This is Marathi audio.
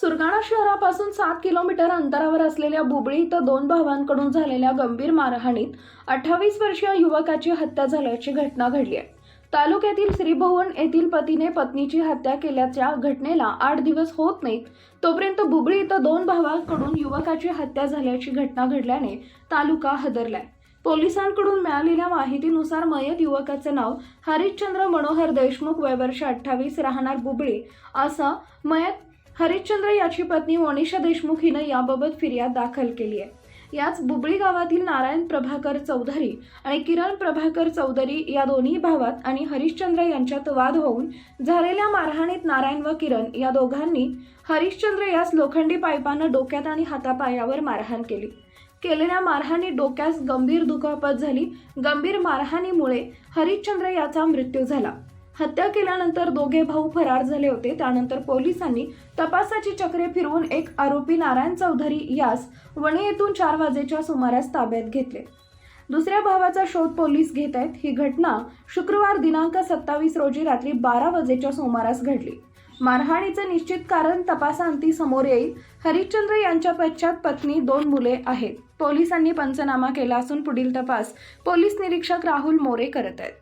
सुरगाणा शहरापासून सात किलोमीटर अंतरावर असलेल्या बुबळी इथं दोन भावांकडून झालेल्या गंभीर मारहाणीत अठ्ठावीस वर्षीय युवकाची हत्या झाल्याची घटना घडली आहे. तालुक्यातील श्रीभुवन येथील पतीने पत्नीची हत्या केल्याच्या घटनेला आठ दिवस होत नाहीत. तोपर्यंत बुबळी इथं दोन भावांकडून युवकाची हत्या झाल्याची घटना घडल्याने तालुका हदरलाय. पोलिसांकडून मिळालेल्या माहितीनुसार मयत युवकाचे नाव हरिश्चंद्र मनोहर देशमुख वय वर्ष अठ्ठावीस राहणार बुबळी. असं मयत हरिश्चंद्र याची पत्नी मोनिषा देशमुख हिनं याबाबत फिर्याद दाखल केली आहे. याच बुबळी गावातील नारायण प्रभाकर चौधरी आणि किरण प्रभाकर चौधरी या दोन्ही भावात आणि हरिश्चंद्र यांच्यात वाद होऊन झालेल्या मारहाणीत नारायण व किरण या दोघांनी हरिश्चंद्र यास लोखंडी पाईपानं डोक्यात आणि हातापायावर मारहाण केली. केलेल्या मारहाणीत डोक्यास गंभीर दुखापत झाली. गंभीर मारहाणीमुळे हरिश्चंद्र याचा मृत्यू झाला. हत्या केल्यानंतर दोघे भाऊ फरार झाले होते. त्यानंतर पोलिसांनी तपासाची चक्रे फिरवून एक आरोपी नारायण चौधरी यास वणी येथून चार वाजेच्या सुमारास ताब्यात घेतले. दुसऱ्या भावाचा शोध पोलीस घेत आहेत. ही घटना शुक्रवार दिनांक सत्तावीस रोजी रात्री बारा वाजेच्या सुमारास घडली. मारहाणीचं निश्चित कारण तपासांती समोर येईल. हरिश्चंद्र यांच्या पश्चात पत्नी दोन मुले आहेत. पोलिसांनी पंचनामा केला असून पुढील तपास पोलीस निरीक्षक राहुल मोरे करत आहेत.